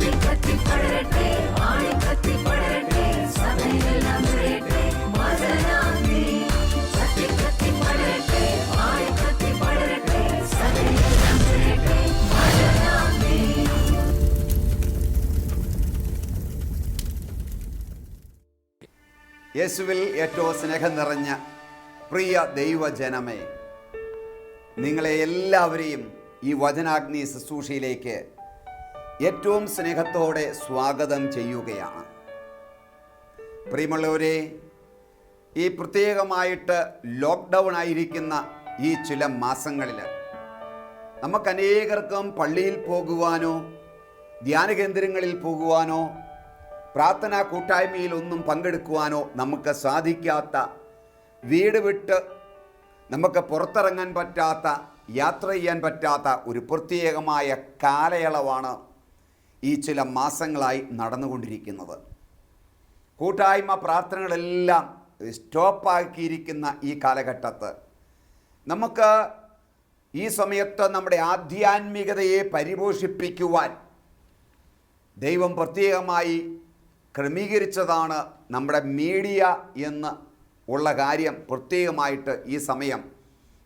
പടരട്ടെ പടരട്ടെ യേശുവിൽ ഏറ്റവും സ്നേഹം നിറഞ്ഞ പ്രിയ ദൈവജനമേ നിങ്ങളെ എല്ലാവരെയും ഈ വചനാഗ്നി ശുശ്രൂഷയിലേക്ക് ഏറ്റവും സ്നേഹത്തോടെ സ്വാഗതം ചെയ്യുകയാണ്. പ്രിയമുള്ളവരെ ഈ പ്രത്യേകമായിട്ട് ലോക്ക്ഡൗൺ ആയിരിക്കുന്ന ഈ ചില മാസങ്ങളിൽ നമുക്കനേകർക്കും പള്ളിയിൽ പോകുവാനോ ധ്യാന കേന്ദ്രങ്ങളിൽ പോകുവാനോ പ്രാർത്ഥനാ കൂട്ടായ്മയിൽ ഒന്നും പങ്കെടുക്കുവാനോ നമുക്ക് സാധിക്കാത്ത വീട് വിട്ട് നമുക്ക് പുറത്തിറങ്ങാൻ പറ്റാത്ത യാത്ര ചെയ്യാൻ പറ്റാത്ത ഒരു പ്രത്യേകമായ കാലയളവാണ് ഈ ചില മാസങ്ങളായി നടന്നുകൊണ്ടിരിക്കുന്നത്. കൂട്ടായ്മ പ്രാർത്ഥനകളെല്ലാം സ്റ്റോപ്പാക്കിയിരിക്കുന്ന ഈ കാലഘട്ടത്ത് നമുക്ക് ഈ സമയത്ത് നമ്മുടെ ആധ്യാത്മികതയെ പരിപോഷിപ്പിക്കുവാൻ ദൈവം പ്രത്യേകമായി ക്രമീകരിച്ചതാണ് നമ്മുടെ മീഡിയ എന്ന് ഉള്ള കാര്യം പ്രത്യേകമായിട്ട് ഈ സമയം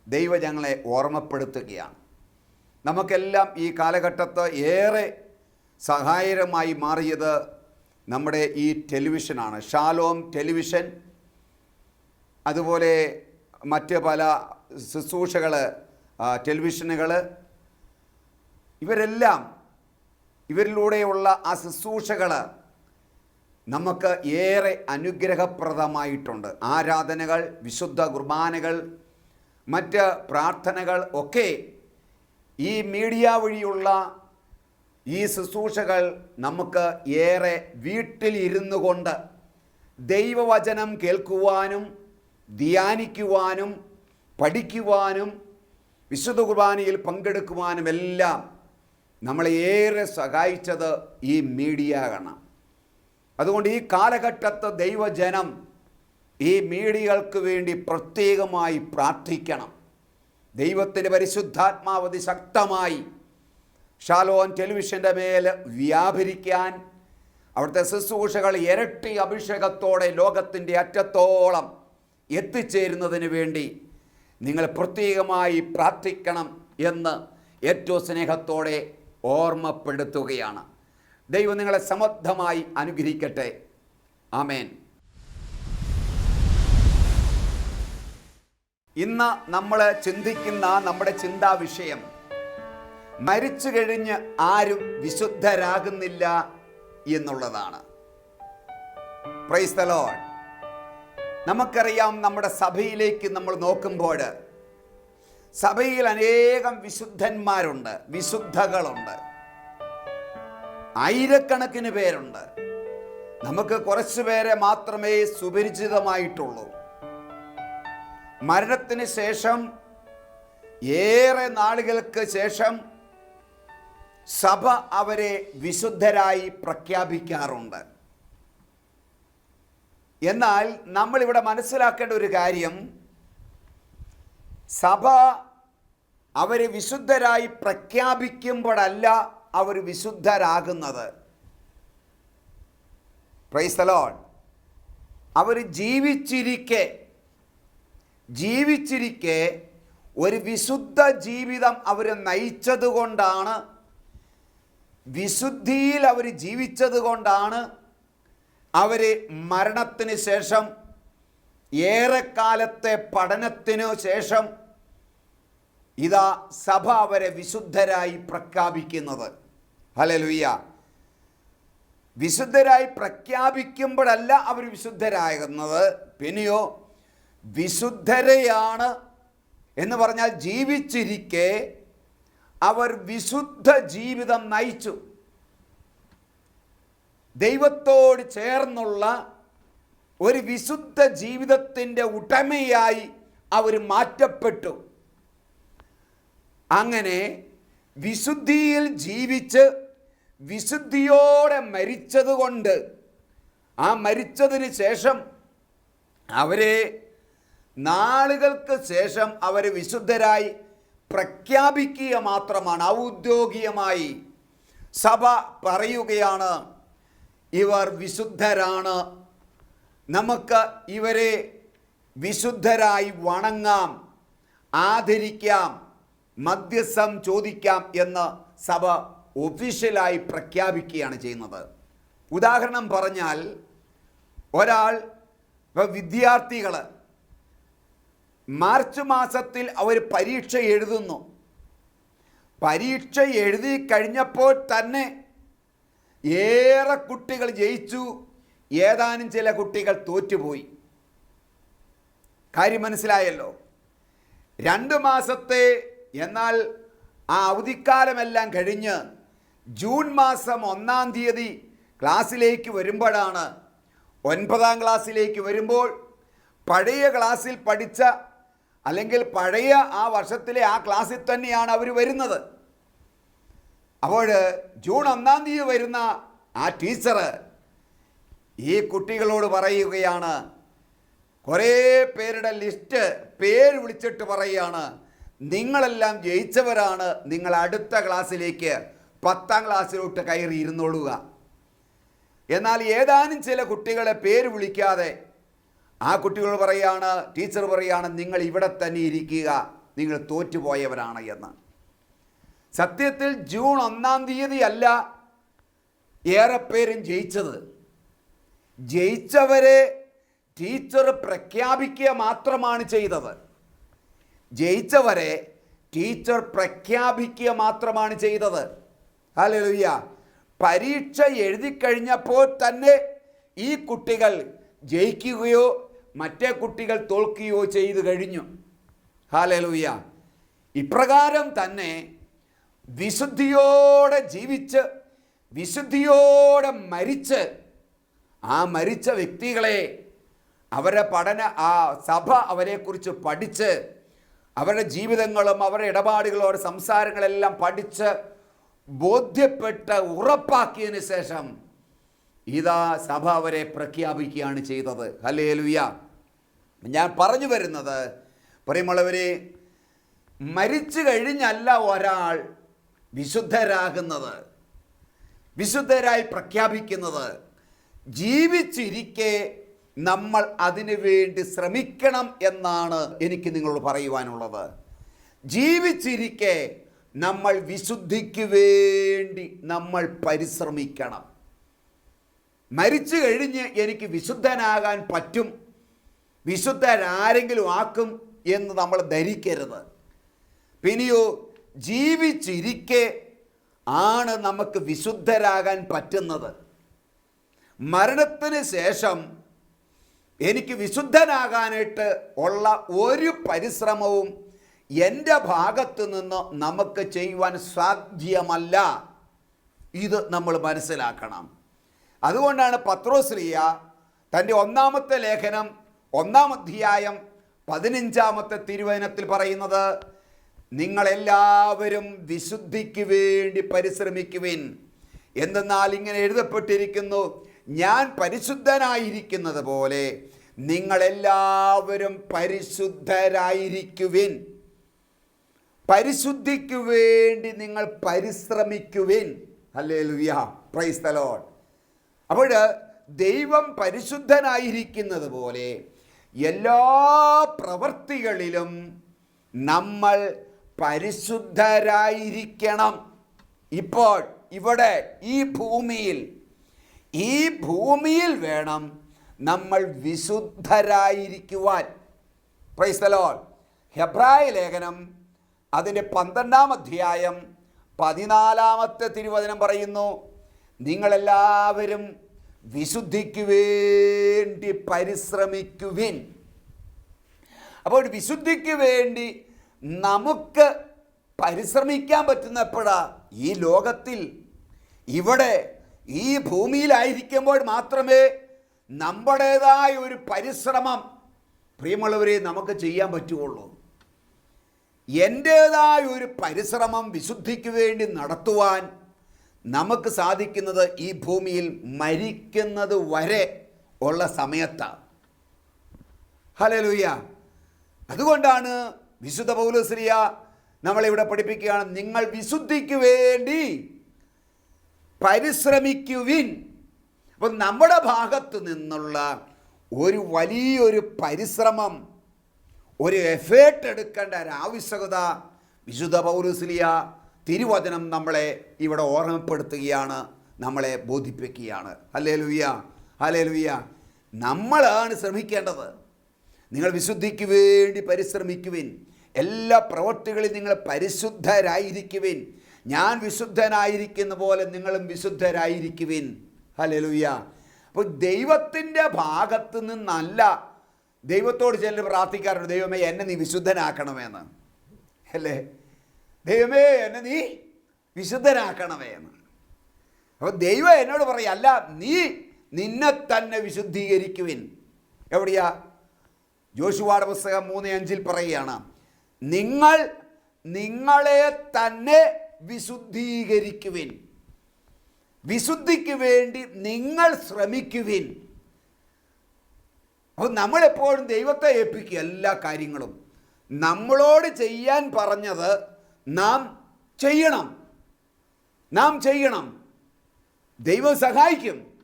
ദൈവജനങ്ങളെ ഓർമ്മപ്പെടുത്തുകയാണ്. നമുക്കെല്ലാം ഈ കാലഘട്ടത്ത് ഏറെ സഹായകരമായി മാറിയത് നമ്മുടെ ഈ ടെലിവിഷനാണ്. ഷാലോം ടെലിവിഷൻ അതുപോലെ മറ്റ് പല ശുശ്രൂഷകൾ ടെലിവിഷനുകൾ ഇവരെല്ലാം ഇവരിലൂടെയുള്ള ആ ശുശ്രൂഷകൾ നമുക്ക് ഏറെ അനുഗ്രഹപ്രദമായിട്ടുണ്ട്. ആരാധനകൾ വിശുദ്ധ കുർബാനകൾ മറ്റ് പ്രാർത്ഥനകൾ ഒക്കെ ഈ മീഡിയ വഴിയുള്ള ഈ ശുശ്രൂഷകൾ നമുക്ക് ഏറെ വീട്ടിലിരുന്നു കൊണ്ട് ദൈവവചനം കേൾക്കുവാനും ധ്യാനിക്കുവാനും പഠിക്കുവാനും വിശുദ്ധ കുർബാനയിൽ പങ്കെടുക്കുവാനും എല്ലാം നമ്മളെ ഏറെ സഹായിച്ചത് ഈ മീഡിയ ആണ്. അതുകൊണ്ട് ഈ കാലഘട്ടത്തെ ദൈവജനം ഈ മീഡിയകൾക്ക് വേണ്ടി പ്രത്യേകമായി പ്രാർത്ഥിക്കണം. ദൈവത്തിന്റെ പരിശുദ്ധാത്മാവതി ശക്തമായി ഷാലോൻ ടെലിവിഷന്റെ മേൽ വ്യാപരിക്കാൻ അവിടുത്തെ ശുശ്രൂഷകൾ ഇരട്ടി അഭിഷേകത്തോടെ ലോകത്തിന്റെ അറ്റത്തോളം എത്തിച്ചേരുന്നതിന് വേണ്ടി നിങ്ങൾ പ്രത്യേകമായി പ്രാർത്ഥിക്കണം എന്ന് ഏറ്റവും സ്നേഹത്തോടെ ഓർമ്മപ്പെടുത്തുകയാണ്. ദൈവം നിങ്ങളെ സമർത്ഥമായി അനുഗ്രഹിക്കട്ടെ. ആമേൻ. ഇന്ന് നമ്മൾ ചിന്തിക്കുന്ന നമ്മുടെ ചിന്താ വിഷയം മരിച്ചു കഴിഞ്ഞ് ആരും വിശുദ്ധരാകുന്നില്ല എന്നുള്ളതാണ്. പ്രൈസ് ദ ലോർഡ് നമുക്കറിയാം നമ്മുടെ സഭയിലേക്ക് നമ്മൾ നോക്കുമ്പോൾ സഭയിൽ അനേകം വിശുദ്ധന്മാരുണ്ട് വിശുദ്ധകളുണ്ട്. ആയിരക്കണക്കിന് പേരുണ്ട്. നമുക്ക് കുറച്ചു പേരെ മാത്രമേ സുപരിചിതമായിട്ടുള്ളൂ. മരണത്തിന് ശേഷം ഏറെ നാളുകൾക്ക് ശേഷം സഭ അവരെ വിശുദ്ധരായി പ്രഖ്യാപിക്കാറുണ്ട്. എന്നാൽ നമ്മളിവിടെ മനസ്സിലാക്കേണ്ട ഒരു കാര്യം സഭ അവരെ വിശുദ്ധരായി പ്രഖ്യാപിക്കുമ്പോഴല്ല അവർ വിശുദ്ധരാകുന്നത്. പ്രൈസലോൺ അവർ ജീവിച്ചിരിക്കെ ജീവിച്ചിരിക്കെ ഒരു വിശുദ്ധ ജീവിതം അവർ നയിച്ചതുകൊണ്ടാണ് വിശുദ്ധിയിൽ അവർ ജീവിച്ചത് കൊണ്ടാണ് അവർ മരണത്തിന് ശേഷം ഏറെക്കാലത്തെ പഠനത്തിനു ശേഷം ഇതാ സഭ അവരെ വിശുദ്ധരായി പ്രഖ്യാപിക്കുന്നത്. ഹലലുയ്യ വിശുദ്ധരായി പ്രഖ്യാപിക്കുമ്പോഴല്ല അവർ വിശുദ്ധരാകുന്നത്. പിന്നെയോ വിശുദ്ധരെയാണ് എന്ന് പറഞ്ഞാൽ ജീവിച്ചിരിക്കെ അവർ വിശുദ്ധ ജീവിതം നയിച്ചു. ദൈവത്തോട് ചേർന്നുള്ള ഒരു വിശുദ്ധ ജീവിതത്തിന്റെ ഉടമയായി അവർ മാറ്റപ്പെട്ടു. അങ്ങനെ വിശുദ്ധിയിൽ ജീവിച്ച് വിശുദ്ധിയോടെ മരിച്ചതുകൊണ്ട് ആ മരിച്ചതിന് ശേഷം അവരെ നാളുകൾക്ക് ശേഷം അവർ വിശുദ്ധരായി പ്രഖ്യാപിക്കുക മാത്രമാണ് ഔദ്യോഗികമായി സഭ പറയുകയാണ് ഇവർ വിശുദ്ധരാണ്. നമുക്ക് ഇവരെ വിശുദ്ധരായി വണങ്ങാം ആദരിക്കാം മധ്യസ്ഥം ചോദിക്കാം എന്ന് സഭ ഒഫീഷ്യലായി പ്രഖ്യാപിക്കുകയാണ് ചെയ്യുന്നത്. ഉദാഹരണം പറഞ്ഞാൽ ഒരാൾ ഇപ്പം വിദ്യാർത്ഥികൾ മാർച്ച് മാസത്തിൽ അവർ പരീക്ഷ എഴുതുന്നു. പരീക്ഷ എഴുതി കഴിഞ്ഞപ്പോൾ തന്നെ ഏറെ കുട്ടികൾ ജയിച്ചു. ഏതാനും ചില കുട്ടികൾ തോറ്റുപോയി. കാര്യം മനസ്സിലായല്ലോ. രണ്ട് മാസത്തെ എന്നാൽ ആ അവധിക്കാലമെല്ലാം കഴിഞ്ഞ് ജൂൺ മാസം ഒന്നാം തീയതി ക്ലാസ്സിലേക്ക് വരുമ്പോഴാണ്. ഒൻപതാം ക്ലാസ്സിലേക്ക് വരുമ്പോൾ പഴയ ക്ലാസ്സിൽ പഠിച്ച അല്ലെങ്കിൽ പഴയ ആ വർഷത്തിലെ ആ ക്ലാസ്സിൽ തന്നെയാണ് അവർ വരുന്നത്. അപ്പോൾ ജൂൺ ഒന്നാം തീയതി വരുന്ന ആ ടീച്ചർ ഈ കുട്ടികളോട് പറയുകയാണ് കുറേ പേരുടെ ലിസ്റ്റ് പേര് വിളിച്ചിട്ട് പറയുകയാണ് നിങ്ങളെല്ലാം ജയിച്ചവരാണ് നിങ്ങൾ അടുത്ത ക്ലാസ്സിലേക്ക് പത്താം ക്ലാസ്സിലോട്ട് കയറി ഇരുന്നോളുക. എന്നാൽ ഏതാനും ചില കുട്ടികളെ പേര് വിളിക്കാതെ ആ കുട്ടികൾ പറയാണ് ടീച്ചർ പറയാണ് നിങ്ങൾ ഇവിടെ തന്നെ ഇരിക്കുക. നിങ്ങൾ തോറ്റുപോയവരാണ് എന്ന്. സത്യത്തിൽ ജൂൺ ഒന്നാം തീയതി അല്ല ഏറെ പേരും ജയിച്ചത്. ജയിച്ചവരെ ടീച്ചർ പ്രഖ്യാപിക്കുക മാത്രമാണ് ചെയ്തത്. ജയിച്ചവരെ ടീച്ചർ പ്രഖ്യാപിക്കുക മാത്രമാണ് ചെയ്തത്. ഹല്ലേലൂയ. പരീക്ഷ എഴുതി കഴിഞ്ഞപ്പോൾ തന്നെ ഈ കുട്ടികൾ ജയിക്കുകയോ മറ്റേ കുട്ടികൾ തോൽക്കുകയോ ചെയ്തു കഴിഞ്ഞു. ഹാലലൂയ. ഇപ്രകാരം തന്നെ വിശുദ്ധിയോടെ ജീവിച്ച് വിശുദ്ധിയോടെ മരിച്ച് ആ മരിച്ച വ്യക്തികളെ അവരുടെ പഠന ആ സഭ അവരെക്കുറിച്ച് പഠിച്ച് അവരുടെ ജീവിതങ്ങളും അവരുടെ ഇടപാടുകളും അവരുടെ സംസാരങ്ങളെല്ലാം പഠിച്ച് ബോധ്യപ്പെട്ട് ഉറപ്പാക്കിയതിന് ശേഷം ഇതാ സഭ അവരെ പ്രഖ്യാപിക്കുകയാണ് ചെയ്തത്. ഹലേലുയ. ഞാൻ പറഞ്ഞു വരുന്നത് പ്രിയമുള്ളവരെ മരിച്ചു കഴിഞ്ഞല്ല ഒരാൾ വിശുദ്ധരാകുന്നത് വിശുദ്ധരായി പ്രഖ്യാപിക്കുന്നത്. ജീവിച്ചിരിക്കെ നമ്മൾ അതിനു വേണ്ടി ശ്രമിക്കണം എന്നാണ് എനിക്ക് നിങ്ങളോട് പറയുവാനുള്ളത്. ജീവിച്ചിരിക്കെ നമ്മൾ വിശുദ്ധിക്ക് വേണ്ടി നമ്മൾ പരിശ്രമിക്കണം. മരിച്ചു കഴിഞ്ഞ് എനിക്ക് വിശുദ്ധനാകാൻ പറ്റും വിശുദ്ധരാരെങ്കിലും ആക്കും എന്ന് നമ്മൾ ധരിക്കരുത്. പിന്നെയോ ജീവിച്ചിരിക്കെ ആണ് നമുക്ക് വിശുദ്ധരാകാൻ പറ്റുന്നത്. മരണത്തിന് ശേഷം എനിക്ക് വിശുദ്ധനാകാനായിട്ട് ഉള്ള ഒരു പരിശ്രമവും എന്റെ ഭാഗത്ത് നിന്ന് നമുക്ക് ചെയ്യുവാൻ സാധ്യമല്ല. ഇത് നമ്മൾ മനസ്സിലാക്കണം. അതുകൊണ്ടാണ് പത്രോശ്രീയ തന്റെ ഒന്നാമത്തെ ലേഖനം ഒന്നാം അധ്യായം പതിനഞ്ചാമത്തെ തിരുവചനത്തിൽ പറയുന്നത് നിങ്ങളെല്ലാവരും വിശുദ്ധിക്ക് വേണ്ടി പരിശ്രമിക്കുവിൻ. എന്തെന്നാൽ ഇങ്ങനെ എഴുതപ്പെട്ടിരിക്കുന്നു ഞാൻ പരിശുദ്ധനായിരിക്കുന്നത് പോലെ നിങ്ങളെല്ലാവരും പരിശുദ്ധരായിരിക്കുവിൻ. പരിശുദ്ധിക്ക് വേണ്ടി നിങ്ങൾ പരിശ്രമിക്കുവിൻ. അല്ലേ ലുയ പ്രൈസ് തലോൺ അപ്പോൾ ദൈവം പരിശുദ്ധനായിരിക്കുന്നത് പോലെ എല്ലാ പ്രവൃത്തികളിലും നമ്മൾ പരിശുദ്ധരായിരിക്കണം. ഇപ്പോൾ ഇവിടെ ഈ ഭൂമിയിൽ ഈ ഭൂമിയിൽ വേണം നമ്മൾ വിശുദ്ധരായിരിക്കുവാൻ. പ്രൈസ്തലോൾ ഹെബ്രായ ലേഖനം അതിന്റെ പന്ത്രണ്ടാം അധ്യായം പതിനാലാമത്തെ തിരുവചനം പറയുന്നു. നിങ്ങളെല്ലാവരും വിശുദ്ധിക്ക് വേണ്ടി പരിശ്രമിക്കുവിൻ. അപ്പോൾ വിശുദ്ധിക്ക് വേണ്ടി നമുക്ക് പരിശ്രമിക്കാൻ പറ്റുന്ന എപ്പോഴാ ഈ ലോകത്തിൽ. ഇവിടെ ഈ ഭൂമിയിലായിരിക്കുമ്പോൾ മാത്രമേ നമ്മുടേതായ ഒരു പരിശ്രമം പ്രിയമുള്ളവരെ നമുക്ക് ചെയ്യാൻ പറ്റുകയുള്ളൂ. എന്റേതായ ഒരു പരിശ്രമം വിശുദ്ധിക്ക് വേണ്ടി നടത്തുവാൻ നമുക്ക് സാധിക്കുന്നത് ഈ ഭൂമിയിൽ മരിക്കുന്നത് വരെ ഉള്ള സമയത്താണ് ഹലലുയ്യ അതുകൊണ്ടാണ് വിശുദ്ധ പൗലശ്രീയ നമ്മളിവിടെ പഠിപ്പിക്കുകയാണ് നിങ്ങൾ വിശുദ്ധിക്ക് വേണ്ടി പരിശ്രമിക്കുവിൻ. അപ്പം നമ്മുടെ ഭാഗത്ത് നിന്നുള്ള ഒരു വലിയൊരു പരിശ്രമം ഒരു എഫേർട്ട് എടുക്കേണ്ട ഒരു ആവശ്യകത വിശുദ്ധ പൗരസ്ലിയ തിരുവചനം നമ്മളെ ഇവിടെ ഓർമ്മപ്പെടുത്തുകയാണ് നമ്മളെ ബോധിപ്പിക്കുകയാണ്. അല്ലേ ലുയ്യ അല്ലേ ലുയ്യ നമ്മളാണ് ശ്രമിക്കേണ്ടത്. നിങ്ങൾ വിശുദ്ധിക്ക് വേണ്ടി പരിശ്രമിക്കുവിൻ. എല്ലാ പ്രവൃത്തികളിൽ നിങ്ങൾ പരിശുദ്ധരായിരിക്കുവിൻ. ഞാൻ വിശുദ്ധനായിരിക്കുന്ന പോലെ നിങ്ങളും വിശുദ്ധരായിരിക്കുവിൻ. ഹല്ലേലൂയ. അപ്പോൾ ദൈവത്തിന്റെ ഭാഗത്ത് നിന്നല്ല ദൈവത്തോട് ചെല്ലു പ്രാർത്ഥിക്കാറുണ്ട് ദൈവമേ എന്നെ നീ വിശുദ്ധനാക്കണമെന്ന്. അല്ലേ? ദൈവമേ എന്നെ നീ വിശുദ്ധനാക്കണമേ എന്ന്. അപ്പോൾ ദൈവം എന്നോട് പറയും അല്ല നീ നിന്നെ തന്നെ വിശുദ്ധീകരിക്കുവിൻ. എവിടെയാ? ജോഷുവാട് പുസ്തകം മൂന്ന് അഞ്ചിൽ പറയുകയാണ് നിങ്ങൾ നിങ്ങളെ തന്നെ വിശുദ്ധീകരിക്കുവിൻ. വിശുദ്ധിക്ക് വേണ്ടി നിങ്ങൾ ശ്രമിക്കുവിൻ. അപ്പോൾ നമ്മളെപ്പോഴും ദൈവത്തെ ഏൽപ്പിക്കുക എല്ലാ കാര്യങ്ങളും. നമ്മളോട് ചെയ്യാൻ പറഞ്ഞത് നാം ചെയ്യണം. നാം ചെയ്യണം. ദൈവം സഹായിക്കും.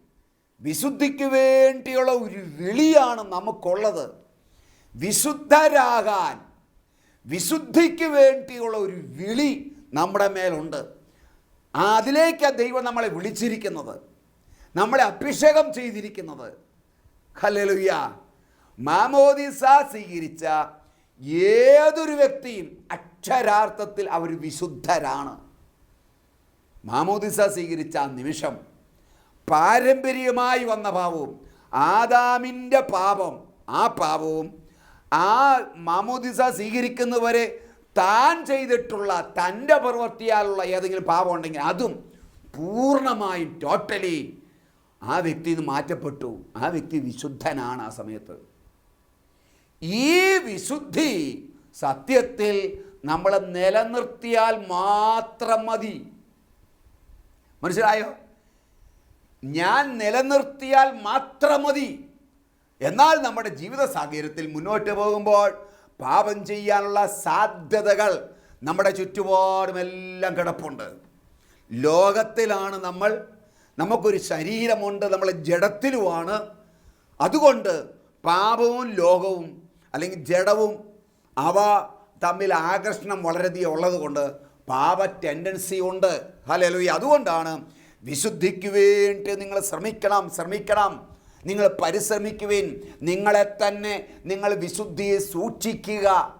വിശുദ്ധിക്ക് വേണ്ടിയുള്ള ഒരു വിളിയാണ് നമുക്കുള്ളത്. വിശുദ്ധരാകാൻ. വിശുദ്ധിക്ക് വേണ്ടിയുള്ള ഒരു വിളി നമ്മുടെ മേലുണ്ട്. അതിലേക്കാണ് ദൈവം നമ്മളെ വിളിച്ചിരിക്കുന്നത്. നമ്മളെ അഭിഷേകം ചെയ്തിരിക്കുന്നത്. ഹല്ലേലൂയ. മാമോദിസ സ്വീകരിച്ച ഏതൊരു വ്യക്തിയും അക്ഷരാർത്ഥത്തിൽ അവർ വിശുദ്ധരാണ്. മാമോദിസ സ്വീകരിച്ച നിമിഷം പാരമ്പര്യമായി വന്ന പാപവും ആദാമിന്റെ പാപം ആ പാപവും ആ മാമോദിസ സ്വീകരിക്കുന്നവരെ താൻ ചെയ്തിട്ടുള്ള തന്റെ പ്രവൃത്തിയാലുള്ള ഏതെങ്കിലും പാപം ഉണ്ടെങ്കിൽ അതും പൂർണമായും ടോട്ടലി ആ വ്യക്തി നിന്ന് മാറ്റപ്പെട്ടു. ആ വ്യക്തി വിശുദ്ധനാണ് ആ സമയത്ത്. ഈ വിശുദ്ധി സത്യത്തിൽ നമ്മൾ നിലനിർത്തിയാൽ മാത്രം മതി. മനസ്സിലായോ? ഞാൻ നിലനിർത്തിയാൽ മാത്രം മതി. എന്നാൽ നമ്മുടെ ജീവിത സാഹചര്യത്തിൽ മുന്നോട്ട് പോകുമ്പോൾ പാപം ചെയ്യാനുള്ള സാധ്യതകൾ നമ്മുടെ ചുറ്റുപാടുമെല്ലാം കിടപ്പുണ്ട്. ലോകത്തിലാണ് നമ്മൾ നമുക്കൊരു ശരീരമുണ്ട് നമ്മൾ ജഡത്തിലുമാണ്. അതുകൊണ്ട് പാപവും ലോകവും അല്ലെങ്കിൽ ജഡവും അവ തമ്മിൽ ആകർഷണം വളരെയധികം ഉള്ളതുകൊണ്ട് പാപ ടെൻഡൻസി ഉണ്ട്. ഹലലുയ അതുകൊണ്ടാണ് വിശുദ്ധിക്ക് വേണ്ടി നിങ്ങൾ ശ്രമിക്കണം ശ്രമിക്കണം. നിങ്ങൾ പരിശ്രമിക്കുവിൻ. നിങ്ങളെ തന്നെ നിങ്ങൾ വിശുദ്ധിയെ സൂക്ഷിക്കുക.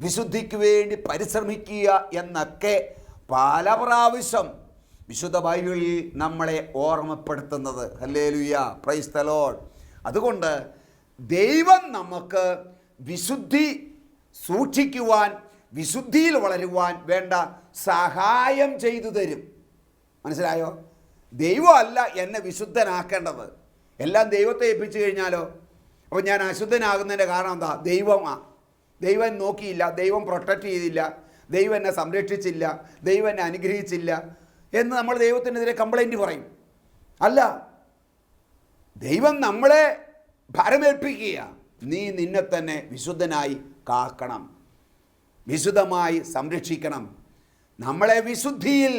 വിശുദ്ധിക്ക് വേണ്ടി പരിശ്രമിക്കുക എന്നൊക്കെ പല പ്രാവശ്യം വിശുദ്ധ ബൈബിളിൽ നമ്മളെ ഓർമ്മപ്പെടുത്തുന്നത്. ഹല്ലേലുയ പ്രൈസ് തലോൾ അതുകൊണ്ട് ദൈവം നമുക്ക് വിശുദ്ധി സൂക്ഷിക്കുവാൻ വിശുദ്ധിയിൽ വളരുവാൻ വേണ്ട സഹായം ചെയ്തു തരും. മനസ്സിലായോ? ദൈവമല്ല എന്നെ വിശുദ്ധനാക്കേണ്ടത്. എല്ലാം ദൈവത്തെ ഏൽപ്പിച്ചു കഴിഞ്ഞാലോ? അപ്പോൾ ഞാൻ അശുദ്ധനാകുന്നതിന്റെ കാരണം എന്താ? ദൈവമാണ് ദൈവം നോക്കിയില്ല ദൈവം പ്രൊട്ടക്റ്റ് ചെയ്തില്ല ദൈവം എന്നെ സംരക്ഷിച്ചില്ല ദൈവം എന്നെ അനുഗ്രഹിച്ചില്ല എന്ന് നമ്മൾ ദൈവത്തിനെതിരെ കംപ്ലൈന്റ് പറയും. അല്ല ദൈവം നമ്മളെ ഭരമേൽപ്പിക്കുക നീ നിന്നെ തന്നെ വിശുദ്ധനായി കാക്കണം. വിശുദ്ധമായി സംരക്ഷിക്കണം. നമ്മളെ വിശുദ്ധിയിൽ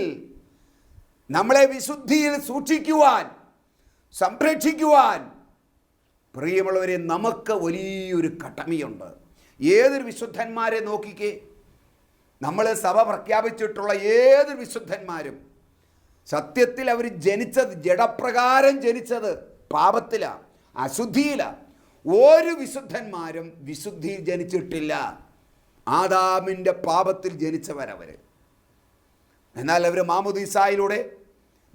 നമ്മളെ വിശുദ്ധിയിൽ സൂക്ഷിക്കുവാൻ സംരക്ഷിക്കുവാൻ പ്രിയമുള്ളവരെ നമുക്ക് വലിയൊരു കടമയുണ്ട്. ഏതൊരു വിശുദ്ധന്മാരെ നോക്കിക്കേ? നമ്മൾ സഭ പ്രഖ്യാപിച്ചിട്ടുള്ള ഏതൊരു വിശുദ്ധന്മാരും സത്യത്തിൽ അവർ ജനിച്ചത് ജഡപ്രകാരം ജനിച്ചത് പാപത്തിലാണ് അശുദ്ധിയിലാണ് ഒരു വിശുദ്ധന്മാരും വിശുദ്ധി ജനിച്ചിട്ടില്ല. ആദാമിന്റെ പാപത്തിൽ ജനിച്ചവരവർ എന്നാൽ അവർ മാമുദീസായിലൂടെ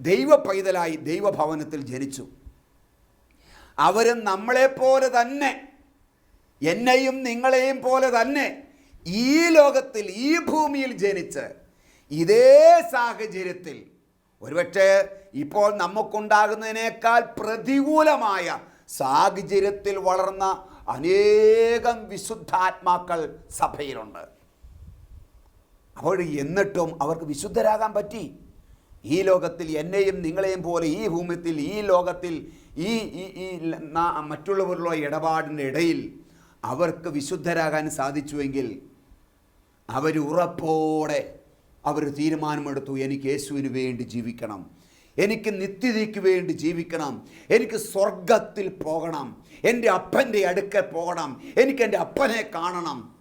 ദൈവ പൈതലായി ദൈവഭവനത്തിൽ ജനിച്ചു. അവർ നമ്മളെപ്പോലെ തന്നെ എന്നെയും നിങ്ങളെയും പോലെ തന്നെ ഈ ലോകത്തിൽ ഈ ഭൂമിയിൽ ജനിച്ച് ഇതേ സാഹചര്യത്തിൽ ഒരുപക്ഷെ ഇപ്പോൾ നമുക്കുണ്ടാകുന്നതിനേക്കാൾ പ്രതികൂലമായ സാഹചര്യത്തിൽ വളർന്ന അനേകം വിശുദ്ധാത്മാക്കൾ സഭയിലുണ്ട്. അപ്പോൾ എന്നിട്ടും അവർക്ക് വിശുദ്ധരാകാൻ പറ്റി. ഈ ലോകത്തിൽ എന്നെയും നിങ്ങളെയും പോലെ ഈ ഭൂമിത്തിൽ ഈ ലോകത്തിൽ ഈ ഈ മറ്റുള്ളവരുള്ള ഇടപാടിന്റെ ഇടയിൽ അവർക്ക് വിശുദ്ധരാകാൻ സാധിച്ചുവെങ്കിൽ അവർ ഉറപ്പോടെ അവർ തീരുമാനമെടുത്തു എനിക്ക് യേശുവിന് വേണ്ടി ജീവിക്കണം. എനിക്ക് നിത്യതയ്ക്ക് വേണ്ടി ജീവിക്കണം. എനിക്ക് സ്വർഗത്തിൽ പോകണം. എന്റെ അപ്പന്റെ അടുക്കൽ പോകണം. എനിക്ക് എന്റെ അപ്പനെ കാണണം.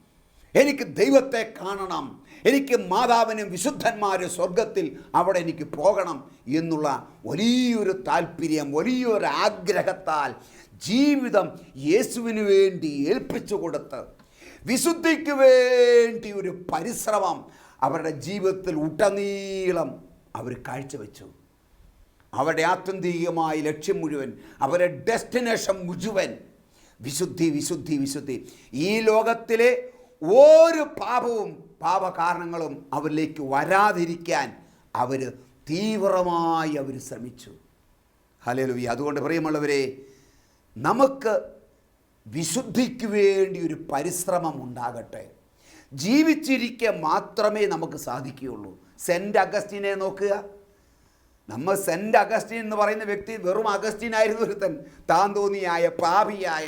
എനിക്ക് ദൈവത്തെ കാണണം. എനിക്ക് മാതാവിനും വിശുദ്ധന്മാരും സ്വർഗത്തിൽ അവിടെ എനിക്ക് പോകണം എന്നുള്ള വലിയൊരു താല്പര്യം വലിയൊരു ആഗ്രഹത്താൽ ജീവിതം യേശുവിന് വേണ്ടി ഏൽപ്പിച്ചു കൊടുത്ത് വിശുദ്ധിക്ക് വേണ്ടി ഒരു പരിശ്രമം അവരുടെ ജീവിതത്തിൽ ഉടനീളം അവർ കാഴ്ചവെച്ചു. അവരുടെ ആത്യന്തികമായ ലക്ഷ്യം മുഴുവൻ അവരുടെ ഡെസ്റ്റിനേഷൻ മുഴുവൻ. വിശുദ്ധി വിശുദ്ധി വിശുദ്ധി. ഈ ലോകത്തിലെ ഒരു പാപവും പാപകാരണങ്ങളും അവരിലേക്ക് വരാതിരിക്കാൻ അവർ തീവ്രമായി അവർ ശ്രമിച്ചു. ഹലേലുവി അതുകൊണ്ട് പ്രിയമുള്ളവരെ നമുക്ക് വിശുദ്ധിക്ക് വേണ്ടി ഒരു പരിശ്രമം ഉണ്ടാകട്ടെ. ജീവിച്ചിരിക്കെ മാത്രമേ നമുക്ക് സാധിക്കുകയുള്ളൂ. സെന്റ് അഗസ്റ്റിനെ നോക്കുക. നമ്മൾ സെന്റ് അഗസ്റ്റിൻ എന്ന് പറയുന്ന വ്യക്തി വെറും അഗസ്റ്റിൻ ആയിരുന്നു ഒരുത്തൻ. താൻ തോന്നിയായ പാപിയായ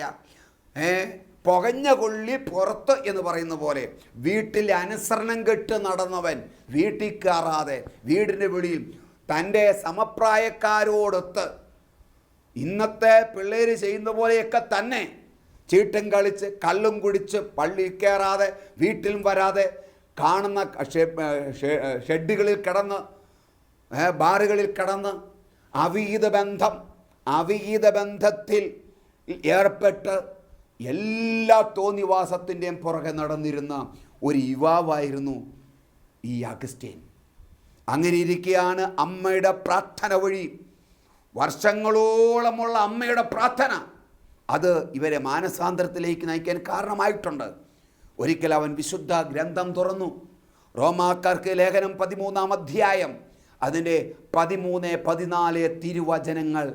പുകഞ്ഞ കൊള്ളി പുറത്ത് എന്ന് പറയുന്ന പോലെ. വീട്ടിൽ അനുസരണം കെട്ട് നടന്നവൻ വീട്ടിൽ കയറാതെ വീടിന്റെ വെളിയിൽ തന്റെ സമപ്രായക്കാരോടൊത്ത് ഇന്നത്തെ പിള്ളേർ ചെയ്യുന്ന പോലെയൊക്കെ തന്നെ. ചീട്ടും കളിച്ച് കള്ളും കുടിച്ച് പള്ളിയിൽ കയറാതെ വീട്ടിലും വരാതെ കാണുന്ന ഷെഡുകളിൽ കിടന്ന് ബാറുകളിൽ കടന്ന് അവിഹിത ബന്ധം അവിഹിത ബന്ധത്തിൽ ഏർപ്പെട്ട് എല്ലാ തോന്നിവാസത്തിന്റെയും പുറകെ നടന്നിരുന്ന ഒരു യുവാവായിരുന്നു ഈ അഗസ്റ്റീൻ അങ്ങനെ ഇരിക്കെയാണ് അമ്മയുടെ പ്രാർത്ഥന വഴി വർഷങ്ങളോളമുള്ള അമ്മയുടെ പ്രാർത്ഥന. അത് ഇവരെ മാനസാന്തരത്തിലേക്ക് നയിക്കാൻ കാരണമായിട്ടുണ്ട്. ഒരിക്കൽ അവൻ വിശുദ്ധ ഗ്രന്ഥം തുറന്നു. റോമാക്കാർക്ക് ലേഖനം പതിമൂന്നാം അധ്യായം അതിന്റെ പതിമൂന്ന് പതിനാല് തിരുവചനങ്ങൾ.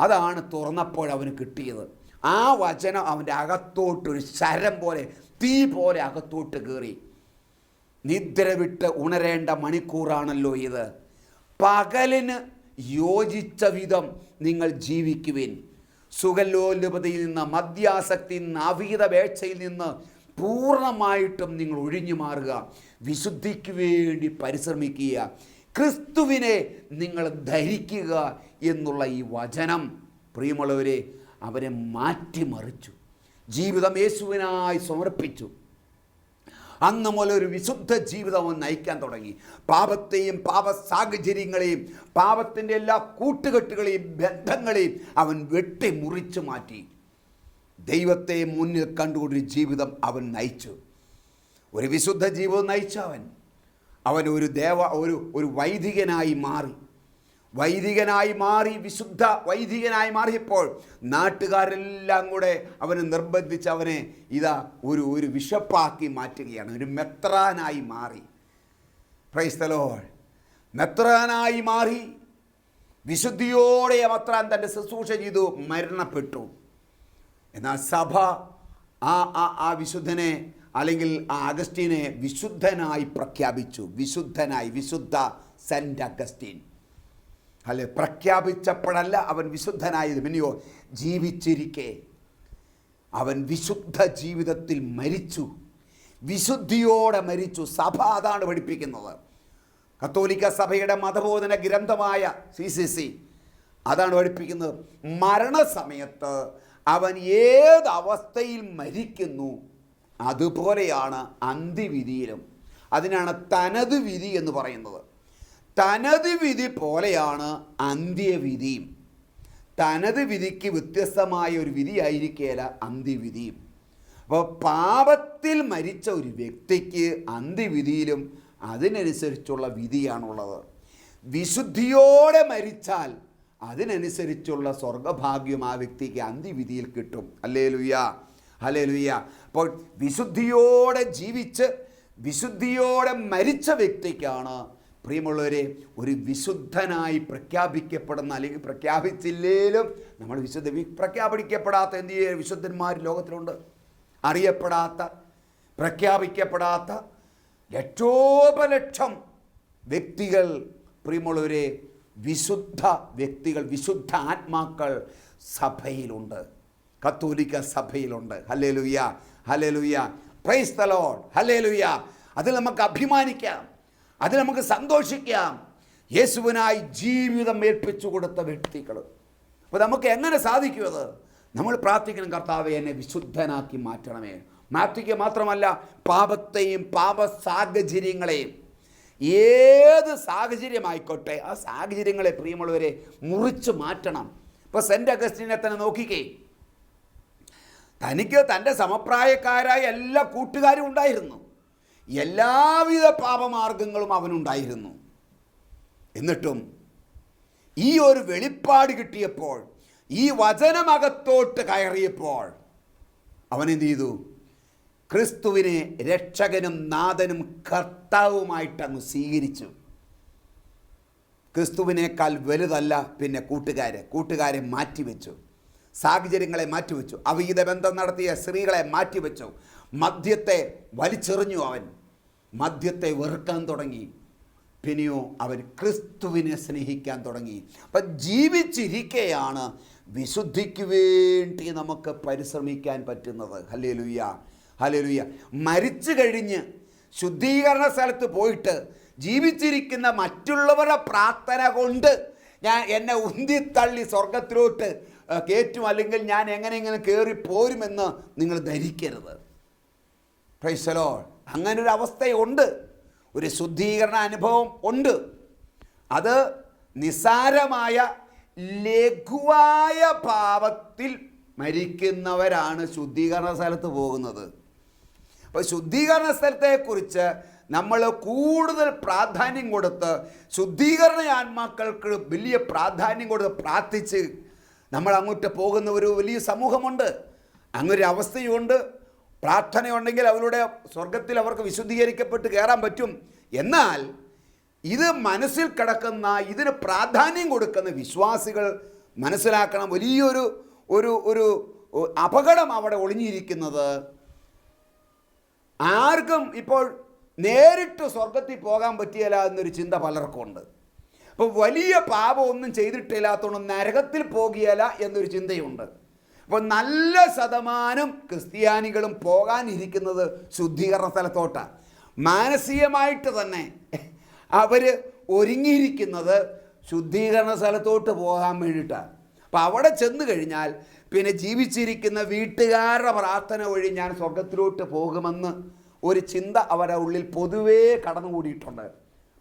അതാണ് തുറന്നപ്പോൾ അവന് കിട്ടിയത്. ആ വചനം അവന്റെ അകത്തോട്ടൊരു ശരം പോലെ തീ പോലെ അകത്തോട്ട് കയറി. നിദ്ര വിട്ട് ഉണരേണ്ട മണിക്കൂറാണല്ലോ ഇത്. പകലിന് യോജിച്ച വിധം നിങ്ങൾ ജീവിക്കുവിൻ. സുഖലോലുപതയിൽ നിന്ന് മദ്യാസക്തിയിൽ നിന്ന് അവിഹിത വേഴ്ചയിൽ നിന്ന് പൂർണമായിട്ടും നിങ്ങൾ ഒഴിഞ്ഞു മാറുക. വിശുദ്ധിക്ക് വേണ്ടി പരിശ്രമിക്കുക. ക്രിസ്തുവിനെ നിങ്ങൾ ധരിക്കുക എന്നുള്ള ഈ വചനം. പ്രിയമുള്ളവരെ അവരെ മാറ്റിമറിച്ചു. ജീവിതം യേശുവിനായി സമർപ്പിച്ചു. അന്ന് മുതൽ ഒരു വിശുദ്ധ ജീവിതം നയിക്കാൻ തുടങ്ങി. പാപത്തെയും പാപ സാഹചര്യങ്ങളെയും പാപത്തിന്റെ എല്ലാ കൂട്ടുകെട്ടുകളെയും ബന്ധങ്ങളെയും അവൻ വെട്ടി മുറിച്ചു മാറ്റി. ദൈവത്തെ മുന്നിൽ കണ്ടുകൊണ്ടൊരു ജീവിതം അവൻ നയിച്ചു. ഒരു വിശുദ്ധ ജീവിതം നയിച്ചു അവൻ അവൻ ഒരു ദേവ ഒരു ഒരു വൈദികനായി മാറി. വൈദികനായി മാറി വിശുദ്ധ വൈദികനായി മാറിയപ്പോൾ നാട്ടുകാരെല്ലാം കൂടെ അവനെ നിർബന്ധിച്ച് അവനെ ഇതാ ഒരു ഒരു വിഷപ്പാക്കി മാറ്റുകയാണ്. ഒരു മെത്രാനായി മാറി. ക്രൈസ്തലോ മെത്രാനായി മാറി. വിശുദ്ധിയോടെ മെത്രാൻ തന്റെ ശുശ്രൂഷ ചെയ്തു മരണപ്പെട്ടു. എന്നാൽ സഭ ആ ആ ആ വിശുദ്ധനെ അല്ലെങ്കിൽ ആ അഗസ്റ്റീനെ വിശുദ്ധനായി പ്രഖ്യാപിച്ചു. വിശുദ്ധനായി വിശുദ്ധ സെന്റ് അഗസ്റ്റീൻ. അല്ലെ? പ്രഖ്യാപിച്ചപ്പോഴല്ല അവൻ വിശുദ്ധനായത്. പിന്നെയോ ജീവിച്ചിരിക്കെ. അവൻ വിശുദ്ധ ജീവിതത്തിൽ മരിച്ചു. വിശുദ്ധിയോടെ മരിച്ചു. സഭ അതാണ് പഠിപ്പിക്കുന്നത്. കത്തോലിക്ക സഭയുടെ മതബോധന ഗ്രന്ഥമായ സി സി സി അതാണ് പഠിപ്പിക്കുന്നത്. മരണസമയത്ത് അവൻ ഏത് അവസ്ഥയിൽ മരിക്കുന്നു? അതുപോലെയാണ് അന്തിവിധിയിലും. അതിനാണ് തനത് വിധി എന്ന് പറയുന്നത്. തനത് വിധി പോലെയാണ് അന്ത്യവിധിയും തനത് വിധിക്ക് വ്യത്യസ്തമായ ഒരു വിധിയായിരിക്കേല അന്ത്യവിധിയും അപ്പോൾ പാപത്തിൽ മരിച്ച ഒരു വ്യക്തിക്ക് അന്ത്യവിധിയിലും അതിനനുസരിച്ചുള്ള വിധിയാണുള്ളത്. വിശുദ്ധിയോടെ മരിച്ചാൽ അതിനനുസരിച്ചുള്ള സ്വർഗഭാഗ്യം ആ വ്യക്തിക്ക് അന്ത്യവിധിയിൽ കിട്ടും. അല്ലേ ലുയ്യ അല്ലേ ലുയ്യ അപ്പോൾ വിശുദ്ധിയോടെ ജീവിച്ച് വിശുദ്ധിയോടെ മരിച്ച വ്യക്തിക്കാണ് പ്രിയമുള്ളവരെ ഒരു വിശുദ്ധനായി പ്രഖ്യാപിക്കപ്പെടുന്ന അല്ലെങ്കിൽ പ്രഖ്യാപിച്ചില്ലേലും നമ്മൾ വിശുദ്ധ പ്രഖ്യാപിക്കപ്പെടാത്ത എന്ത് ചെയ്യുക വിശുദ്ധന്മാർ ലോകത്തിലുണ്ട്. അറിയപ്പെടാത്ത പ്രഖ്യാപിക്കപ്പെടാത്ത ലക്ഷോപലക്ഷം വ്യക്തികൾ പ്രിയമുള്ളവരെ വിശുദ്ധ വ്യക്തികൾ വിശുദ്ധ ആത്മാക്കൾ സഭയിലുണ്ട്. കത്തോലിക്ക സഭയിലുണ്ട്. ഹലേ ലുയ്യ ഹലേ ഹല്ലേലൂയ. പ്രൈസ് ദ ഹലേ ഹല്ലേലൂയ. അതിൽ നമുക്ക് അഭിമാനിക്കാം. അതിൽ നമുക്ക് സന്തോഷിക്കാം. യേശുവിനായി ജീവിതം ഏൽപ്പിച്ചു കൊടുത്ത വ്യക്തികൾ. അപ്പോൾ നമുക്ക് എങ്ങനെ സാധിക്കും അത്? നമ്മൾ പ്രാർത്ഥിക്കണം കർത്താവെ എന്നെ വിശുദ്ധനാക്കി മാറ്റണമേ. മാറ്റിക്കുക മാത്രമല്ല പാപത്തെയും പാപ സാഹചര്യങ്ങളെയും ഏത് സാഹചര്യമായിക്കോട്ടെ ആ സാഹചര്യങ്ങളെ പ്രിയമുള്ളവരെ മുറിച്ച് മാറ്റണം. ഇപ്പോൾ സെന്റ് അഗസ്റ്റിനെ തന്നെ നോക്കിക്കേ. തനിക്ക് തന്റെ സമപ്രായക്കാരായ എല്ലാ കൂട്ടുകാരും ഉണ്ടായിരുന്നു. എല്ലാവിധ പാപമാർഗങ്ങളും അവനുണ്ടായിരുന്നു. എന്നിട്ടും ഈ ഒരു വെളിപ്പാട് കിട്ടിയപ്പോൾ ഈ വചനമകത്തോട്ട് കയറിയപ്പോൾ അവൻ എന്ത് ചെയ്തു? ക്രിസ്തുവിനെ രക്ഷകനും നാഥനും കർത്താവുമായിട്ട് അങ്ങ് സ്വീകരിച്ചു. ക്രിസ്തുവിനേക്കാൾ വലുതല്ല പിന്നെ കൂട്ടുകാരെ. കൂട്ടുകാരെ മാറ്റിവെച്ചു. സാഹചര്യങ്ങളെ മാറ്റിവെച്ചു. അവിഹിത ബന്ധം നടത്തിയ സ്ത്രീകളെ മാറ്റിവെച്ചു. മദ്യത്തെ വലിച്ചെറിഞ്ഞു അവൻ. മദ്യത്തെ വെറുക്കാൻ തുടങ്ങി. പിന്നെയോ അവൻ ക്രിസ്തുവിനെ സ്നേഹിക്കാൻ തുടങ്ങി. അപ്പം ജീവിച്ചിരിക്കെയാണ് വിശുദ്ധിക്ക് വേണ്ടി നമുക്ക് പരിശ്രമിക്കാൻ പറ്റുന്നത്. ഹലേ ലുയ്യ ഹലേ ലുയ്യ മരിച്ചു കഴിഞ്ഞ് ശുദ്ധീകരണ സ്ഥലത്ത് പോയിട്ട് ജീവിച്ചിരിക്കുന്ന മറ്റുള്ളവരുടെ പ്രാർത്ഥന കൊണ്ട് ഞാൻ എന്നെ ഉന്തിത്തള്ളി സ്വർഗത്തിലോട്ട് കയറ്റും അല്ലെങ്കിൽ ഞാൻ എങ്ങനെ ഇങ്ങനെ കയറി പോരുമെന്ന് നിങ്ങൾ ധരിക്കരുത്. പ്രൈസലോ അങ്ങനെ ഒരു അവസ്ഥയുണ്ട്. ഒരു ശുദ്ധീകരണ അനുഭവം ഉണ്ട്. അത് നിസാരമായ ലഘുവായ പാപത്തിൽ മരിക്കുന്നവരാണ് ശുദ്ധീകരണ സ്ഥലത്ത് പോകുന്നത്. അപ്പോൾ ശുദ്ധീകരണ സ്ഥലത്തെക്കുറിച്ച് നമ്മൾ കൂടുതൽ പ്രാധാന്യം കൊടുത്ത് ശുദ്ധീകരണ ആത്മാക്കൾക്ക് വലിയ പ്രാധാന്യം കൊടുത്ത് പ്രാർത്ഥിച്ച് നമ്മൾ അങ്ങോട്ട് പോകുന്ന ഒരു വലിയ സമൂഹമുണ്ട്. അങ്ങൊരു അവസ്ഥയുണ്ട്. പ്രാർത്ഥനയുണ്ടെങ്കിൽ അവരുടെ സ്വർഗത്തിൽ അവർക്ക് വിശുദ്ധീകരിക്കപ്പെട്ട് കയറാൻ പറ്റും. എന്നാൽ ഇത് മനസ്സിൽ കിടക്കുന്ന ഇതിന് പ്രാധാന്യം കൊടുക്കുന്ന വിശ്വാസികൾ മനസ്സിലാക്കണം. വലിയൊരു ഒരു ഒരു അപകടം അവിടെ ഒളിഞ്ഞിരിക്കുന്നത്. ആർക്കും ഇപ്പോൾ നേരിട്ട് സ്വർഗത്തിൽ പോകാൻ പറ്റിയല്ല എന്നൊരു ചിന്ത പലർക്കും ഉണ്ട് അപ്പോൾ വലിയ പാപമൊന്നും ചെയ്തിട്ടില്ലാത്തതുകൊണ്ട് നരകത്തിൽ പോകിയല എന്നൊരു ചിന്തയുണ്ട്. അപ്പോൾ നല്ല ശതമാനം ക്രിസ്ത്യാനികളും പോകാനിരിക്കുന്നത് ശുദ്ധീകരണ സ്ഥലത്തോട്ടാണ് മാനസികമായിട്ട് തന്നെ അവർ ഒരുങ്ങിയിരിക്കുന്നത് ശുദ്ധീകരണ സ്ഥലത്തോട്ട് പോകാൻ വേണ്ടിയിട്ടാണ് അപ്പം അവിടെ ചെന്ന് കഴിഞ്ഞാൽ പിന്നെ ജീവിച്ചിരിക്കുന്ന വീട്ടുകാരുടെ പ്രാർത്ഥന വഴി ഞാൻ സ്വർഗത്തിലോട്ട് പോകുമെന്ന് ഒരു ചിന്ത അവരുടെ ഉള്ളിൽ പൊതുവേ കടന്നുകൂടിയിട്ടുണ്ട്.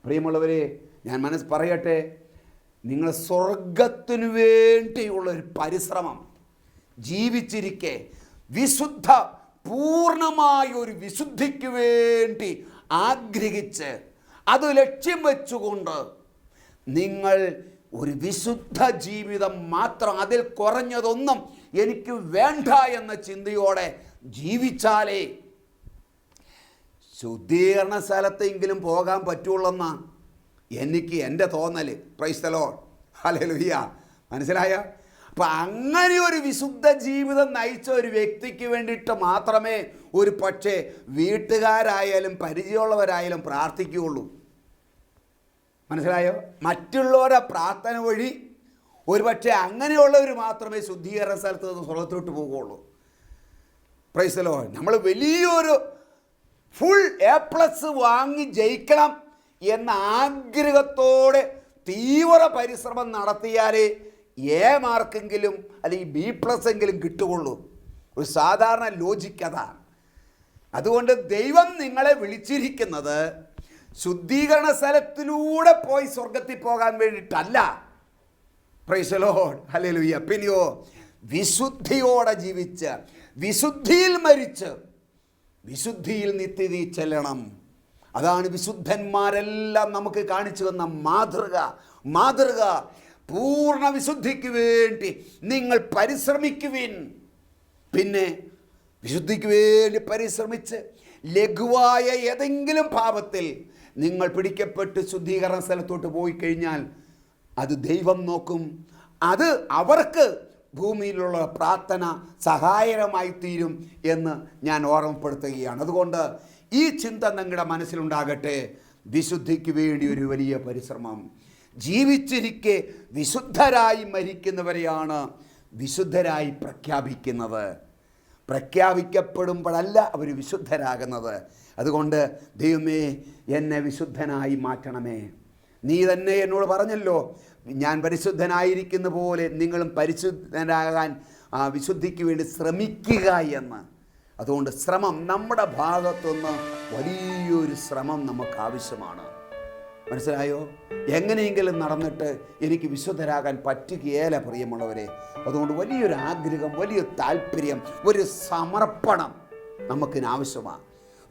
പ്രിയമുള്ളവരെ ഞാൻ മനസ്സ് പറയട്ടെ നിങ്ങൾ സ്വർഗത്തിനു വേണ്ടിയുള്ള ഒരു പരിശ്രമം ജീവിച്ചിരിക്കെ വിശുദ്ധ പൂർണമായ ഒരു വിശുദ്ധിക്ക് വേണ്ടി ആഗ്രഹിച്ച് അത് ലക്ഷ്യം വെച്ചുകൊണ്ട് നിങ്ങൾ ഒരു വിശുദ്ധ ജീവിതം മാത്രം അതിൽ കുറഞ്ഞതൊന്നും എനിക്ക് വേണ്ട എന്ന ചിന്തയോടെ ജീവിച്ചാലേ ശുദ്ധീകരണ സ്ഥലത്തെങ്കിലും പോകാൻ പറ്റുള്ളെന്നാണ്. എനിക്ക് എന്റെ തോന്നൽ. പ്രൈസ്തലോ ഹലലുഹിയ മനസ്സിലായ? അപ്പം അങ്ങനെ ഒരു വിശുദ്ധ ജീവിതം നയിച്ച ഒരു വ്യക്തിക്ക് വേണ്ടിയിട്ട് മാത്രമേ ഒരു പക്ഷേ വീട്ടുകാരായാലും പരിചയമുള്ളവരായാലും പ്രാർത്ഥിക്കുകയുള്ളൂ. മനസ്സിലായോ? മറ്റുള്ളവരുടെ പ്രാർത്ഥന വഴി ഒരുപക്ഷെ അങ്ങനെയുള്ളവർ മാത്രമേ ശുദ്ധീകരണ സ്ഥലത്ത് നിന്ന് സ്വർഗത്തിലോട്ട് പോകുകയുള്ളൂ. പ്രൈസലോ നമ്മൾ വലിയൊരു ഫുൾ എ പ്ലസ് വാങ്ങി ജയിക്കണം എന്ന ആഗ്രഹത്തോടെ തീവ്ര പരിശ്രമം നടത്തിയാലേ എ മാർക്കെങ്കിലും അല്ലെങ്കിൽ ബി പ്ലസ് എങ്കിലും കിട്ടുകയുള്ളൂ. ഒരു സാധാരണ ലോജിക്ക് അതാണ്. അതുകൊണ്ട് ദൈവം നിങ്ങളെ വിളിച്ചിരിക്കുന്നത് ശുദ്ധീകരണ സ്ഥലത്തിലൂടെ പോയി സ്വർഗത്തിൽ പോകാൻ വേണ്ടിയിട്ടല്ല. പ്രൈസലോഡ് അല്ലെങ്കിൽ പിന്നെയോ വിശുദ്ധിയോടെ ജീവിച്ച് വിശുദ്ധിയിൽ മരിച്ച് വിശുദ്ധിയിൽ നിത്യതി ചെല്ലണം. അതാണ് വിശുദ്ധന്മാരെല്ലാം നമുക്ക് കാണിച്ചു തന്ന മാതൃക. മാതൃക പൂർണ വിശുദ്ധിക്ക് വേണ്ടി നിങ്ങൾ പരിശ്രമിക്കുവിൻ. പിന്നെ വിശുദ്ധിക്ക് വേണ്ടി പരിശ്രമിച്ച് ലഘുവായ ഏതെങ്കിലും പാപത്തിൽ നിങ്ങൾ പിടിക്കപ്പെട്ട് ശുദ്ധീകരണ സ്ഥലത്തോട്ട് പോയി കഴിഞ്ഞാൽ അത് ദൈവം നോക്കും. അത് അവർക്ക് ഭൂമിയിലുള്ള പ്രാർത്ഥന സഹായകരമായി തീരും എന്ന് ഞാൻ ഓർമ്മപ്പെടുത്തുകയാണ്. അതുകൊണ്ട് ഈ ചിന്ത നിങ്ങളുടെ മനസ്സിലുണ്ടാകട്ടെ. വിശുദ്ധിക്ക് വേണ്ടി ഒരു വലിയ പരിശ്രമം. ജീവിച്ചിരിക്കെ വിശുദ്ധരായി മരിക്കുന്നവരെയാണ് വിശുദ്ധരായി പ്രഖ്യാപിക്കുന്നത്. പ്രഖ്യാപിക്കപ്പെടുമ്പോഴല്ല അവർ വിശുദ്ധരാകുന്നത്. അതുകൊണ്ട് ദൈവമേ എന്നെ വിശുദ്ധനായി മാറ്റണമേ. നീ തന്നെ എന്നോട് പറഞ്ഞല്ലോ ഞാൻ പരിശുദ്ധനായിരിക്കുന്ന പോലെ നിങ്ങളും പരിശുദ്ധനാകാൻ വിശുദ്ധിക്ക് വേണ്ടി ശ്രമിക്കുക എന്ന്. അതുകൊണ്ട് ശ്രമം നമ്മുടെ ഭാഗത്തുനിന്ന് വലിയൊരു ശ്രമം നമുക്ക് ആവശ്യമാണ് മനസ്സിലായോ? എങ്ങനെയെങ്കിലും നടന്നിട്ട് എനിക്ക് വിശുദ്ധരാകാൻ പറ്റുകയേല പ്രിയമുള്ളവരെ. അതുകൊണ്ട് വലിയൊരു ആഗ്രഹം വലിയ താല്പര്യം ഒരു സമർപ്പണം നമുക്കിന് ആവശ്യമാണ്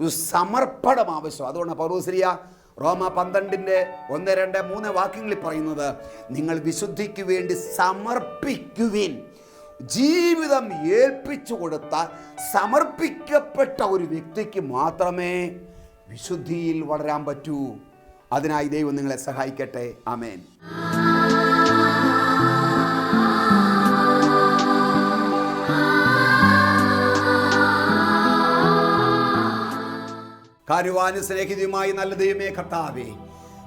ഒരു സമർപ്പണം ആവശ്യം. അതുകൊണ്ട് പൗരൂശ്രീയ റോമ പന്ത്രണ്ടിന്റെ ഒന്ന് രണ്ട് മൂന്ന് വാക്യങ്ങളിൽ പറയുന്നത് നിങ്ങൾ വിശുദ്ധിക്ക് വേണ്ടി സമർപ്പിക്കുവിൻ. ജീവിതം ഏൽപ്പിച്ചു കൊടുത്ത സമർപ്പിക്കപ്പെട്ട ഒരു വ്യക്തിക്ക് മാത്രമേ വിശുദ്ധിയിൽ വളരാൻ പറ്റൂ. അതിനായി ദൈവം നിങ്ങളെ സഹായിക്കട്ടെ. ആമേൻ. കാരുവാന് സ്നേഹിതയുമായി നല്ല ദൈവമേ കർത്താവേ.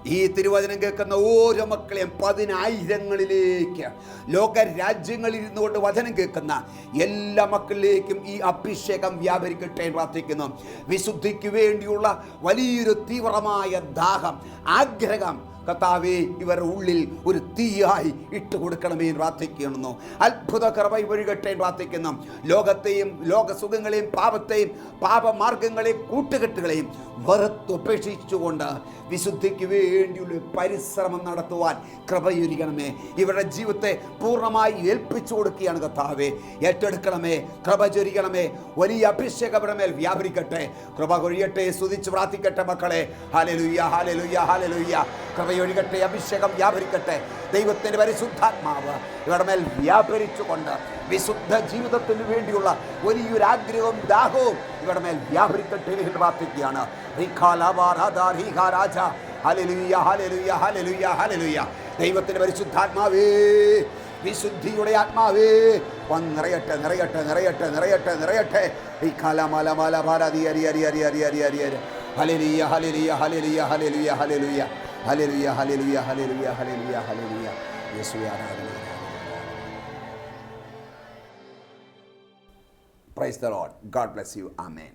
ഈ തിരുവചനം കേൾക്കുന്ന ഓരോ മക്കളെയും പതിനായിരങ്ങളിലേക്ക് ലോക രാജ്യങ്ങളിൽ ഇരുന്നുകൊണ്ട് വചനം കേൾക്കുന്ന എല്ലാ മക്കളിലേക്കും ഈ അഭിഷേകം വ്യാപരിക്കട്ടെ പ്രാർത്ഥിക്കുന്നു. വിശുദ്ധിക്ക് വേണ്ടിയുള്ള വലിയൊരു തീവ്രമായ ദാഹം ആഗ്രഹം കർത്താവേ ഇവരുടെ ഉള്ളിൽ ഒരു തീയായി ഇട്ട് കൊടുക്കണമേ പ്രാർത്ഥിക്കുന്നു. അത്ഭുത കൃപ ഒഴുകട്ടെ പ്രാർത്ഥിക്കുന്നു. ലോകത്തെയും ലോകസുഖങ്ങളെയും പാപത്തെയും പാപമാർഗങ്ങളെയും കൂട്ടുകെട്ടുകളെയും വെറുത്തുപേക്ഷിച്ചുകൊണ്ട് വിശുദ്ധിക്ക് വേണ്ടിയുള്ള പരിശ്രമം നടത്തുവാൻ കൃപയൊരുക്കണമേ ഇവരുടെ ജീവിതത്തെ പൂർണമായി ഏൽപ്പിച്ചു കൊടുക്കുകയാണ് കർത്താവേ. ഏറ്റെടുക്കണമേ കൃപ ചൊരിക്കണമേ വലിയ അഭിഷേകം പരമേൽ മേൽ വ്യാപരിക്കട്ടെ. കൃപ കൊഴിയട്ടെ സ്തുതിച്ച് പ്രാർത്ഥിക്കട്ടെ മക്കളെ. ഹാലലുയ്യ ഹാലലുയ്യ ഹാലലുയ്യ കൃപയൊഴുകട്ടെ അഭിഷേകം വ്യാപരിക്കട്ടെ. ദൈവത്തിന്റെ പരിശുദ്ധാത്മാവ് ഇവരുടെ മേൽ വ്യാപരിച്ചുകൊണ്ട് വിശുദ്ധ ജീവിതത്തിന് വേണ്ടിയുള്ള വലിയൊരു ആഗ്രഹവും ദാഹവും ഇവരുടെ മേൽ വ്യാപരിക്കട്ടെ എന്ന് പ്രാർത്ഥിക്കുകയാണ്. രാജ. Hallelujah hallelujah hallelujah hallelujah. ദൈവത്തിന്റെ പരിശുദ്ധാത്മാവേ വിശുദ്ധിയുടെ ആത്മാവേ വന്ന് നിറയട്ടെ നിറയട്ടെ നിറയട്ടെ നിറയട്ടെ. നിറയട്ടെ ഈ കാലമാല മാല ഭാരതി അരി അരി അരി അരി. അരി അരി അരി hallelujah hallelujah hallelujah hallelujah hallelujah hallelujah hallelujah hallelujah ആരാധന. Praise the Lord. God bless you. Amen.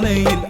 கவலையில்